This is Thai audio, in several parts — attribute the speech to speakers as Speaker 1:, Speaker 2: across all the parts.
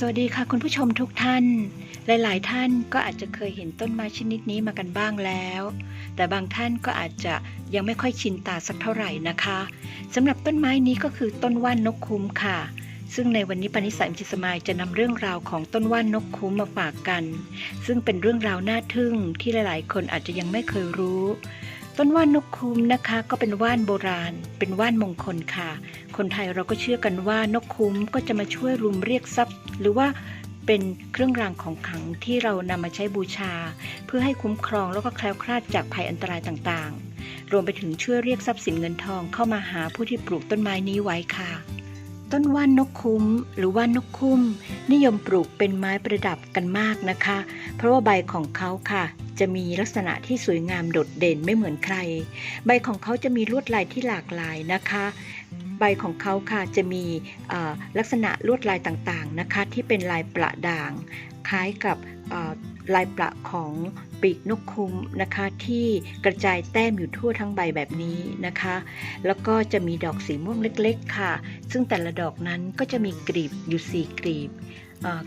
Speaker 1: สวัสดีค่ะคุณผู้ชมทุกท่าน หลาย ๆ ท่านก็อาจจะเคยเห็นต้นไม้ชนิดนี้มากันบ้างแล้ว แต่บางท่านก็อาจจะยังไม่ค่อยชินตาสักเท่าไหร่นะคะสำหรับต้นไม้นี้ก็คือต้นว่านนกคุ้มค่ะ ซึ่งในวันนี้ปณิสัยมจิสมายจะนำเรื่องราวของต้นว่านนกคุ้มมาฝากกัน ซึ่งเป็นเรื่องราวน่าทึ่งที่หลาย ๆ คนอาจจะยังไม่เคยรู้ ต้นว่านนกคุ้มนะคะ ก็เป็นว่านโบราณ เป็นว่านมงคลค่ะ คนไทยเราก็เชื่อกันว่านกคุ้มก็จะมาช่วยรุมเรียกทรัพย์ หรือว่าเป็นเครื่องรางของขลังที่เรานำมาใช้บูชา เพื่อให้คุ้มครองแล้วก็แคล้วคลาดจากภัยอันตรายต่างๆ รวมไปถึงช่วยเรียกทรัพย์สินเงินทองเข้ามาหาผู้ที่ปลูกต้นไม้นี้ไว้ค่ะต้นว่านนกคุ้ม หรือว่านนกคุ้ม นิยมปลูกเป็นไม้ประดับกันมากนะคะ เพราะว่าใบของเขาค่ะ จะมีลักษณะที่สวยงามโดดเด่นไม่เหมือนใคร ใบของเขาจะมีลวดลายที่หลากหลายนะคะ ใบของเขาค่ะจะมีลักษณะลวดลายต่างๆนะคะ ที่เป็นลายประด่าง คล้ายกับลายประของปีกนกคุ้มนะคะที่กระจายแต้มอยู่ทั่วทั้งใบแบบนี้นะคะ แล้วก็จะมีดอกสีม่วงเล็กๆค่ะ ซึ่งแต่ละดอกนั้นก็จะมีกลีบอยู่สี่กลีบ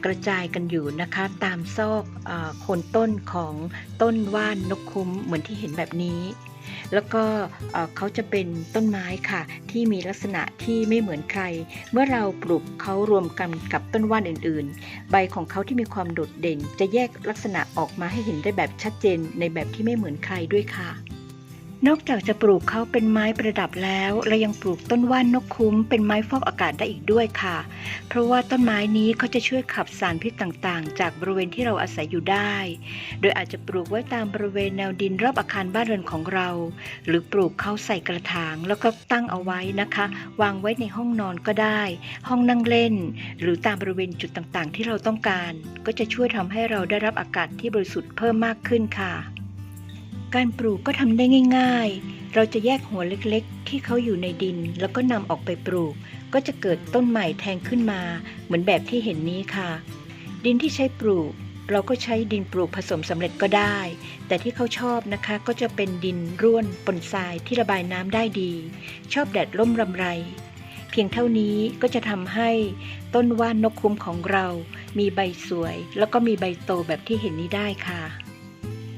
Speaker 1: กระจายกันอยู่นะคะตามซอกอโคนต้นของต้นว่านนกคุ้มเหมือนที่เห็นแบบนี้ แล้วก็เขาจะเป็นต้นไม้ค่ะ ที่มีลักษณะที่ไม่เหมือนใคร เมื่อเราปลูกเขารวมกันกับต้นว่านอื่น ๆ ใบของเขาที่มีความโดดเด่น จะแยกลักษณะออกมาให้เห็นได้แบบชัดเจนในแบบที่ไม่เหมือนใครด้วยค่ะ นอกจากจะปลูกเขาเป็นไม้ประดับแล้วเรายังปลูกต้นว่านนกคุ้มเป็นไม้ฟอกอากาศได้อีกด้วยค่ะ เพราะว่าต้นไม้นี้เขาจะช่วยขับสารพิษต่างๆ จากบริเวณที่เราอาศัยอยู่ได้ โดยอาจจะปลูกไว้ตามบริเวณแนวดินรอบอาคารบ้านเรือนของเรา หรือปลูกเขาใส่กระถาง แล้วก็ตั้งเอาไว้นะคะ วางไว้ในห้องนอนก็ได้ ห้องนั่งเล่น หรือตามบริเวณจุดต่างๆ ที่เราต้องการ ก็จะช่วยทำให้เราได้รับอากาศที่บริสุทธิ์เพิ่มมากขึ้นค่ะ การปลูกก็ทำได้ง่าย ๆ เราจะแยกหัวเล็กๆ ที่เขาอยู่ในดิน แล้วก็นำออกไปปลูก ก็จะเกิดต้นใหม่แทงขึ้นมา เหมือนแบบที่เห็นนี้ค่ะ ดินที่ใช้ปลูก เราก็ใช้ดินปลูกผสมสำเร็จก็ได้ แต่ที่เขาชอบนะคะก็จะเป็นดินร่วนปนทรายที่ระบายน้ำได้ดี ชอบแดดร่มรำไร เพียงเท่านี้ก็จะทำให้ต้นว่านนกคุ้มของเรา มีใบสวย แล้วก็มีใบโตแบบที่เห็นนี้ได้ค่ะ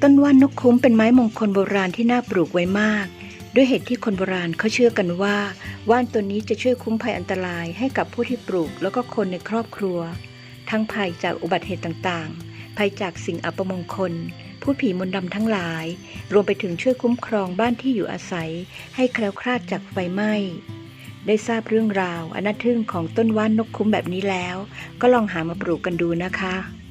Speaker 1: ต้นว่านนกคุ้มเป็นไม้มงคลโบราณที่น่าปลูกไว้มาก ด้วยเหตุที่คนโบราณเขาเชื่อกันว่า ว่านตัวนี้จะช่วยคุ้มภัยอันตรายให้กับผู้ที่ปลูกแล้วก็คนในครอบครัว ทั้งภัยจากอุบัติเหตุต่างๆ ภัยจากสิ่งอัปมงคล ผู้ผีมนต์ดำทั้งหลาย รวมไปถึงช่วยคุ้มครองบ้านที่อยู่อาศัย ให้แคล้วคลาดจากไฟไหม้ได้ทราบเรื่องราวอนาทึ่งของต้นว่านนกคุ้มแบบนี้แล้ว ก็ลองหามาปลูกกันดูนะคะ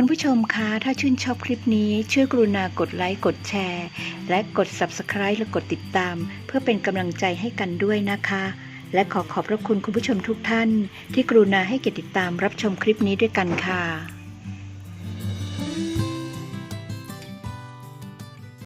Speaker 1: คุณผู้ชมคะ ถ้าชื่นชอบคลิปนี้ช่วยกรุณากดไลค์ กดแชร์ และกด Subscribe และกดติดตาม เพื่อเป็นกำลังใจให้กันด้วยนะคะ และขอขอบพระคุณคุณผู้ชมทุกท่าน ที่กรุณาให้เกียรติติดตามรับชมคลิปนี้ด้วยกันค่ะ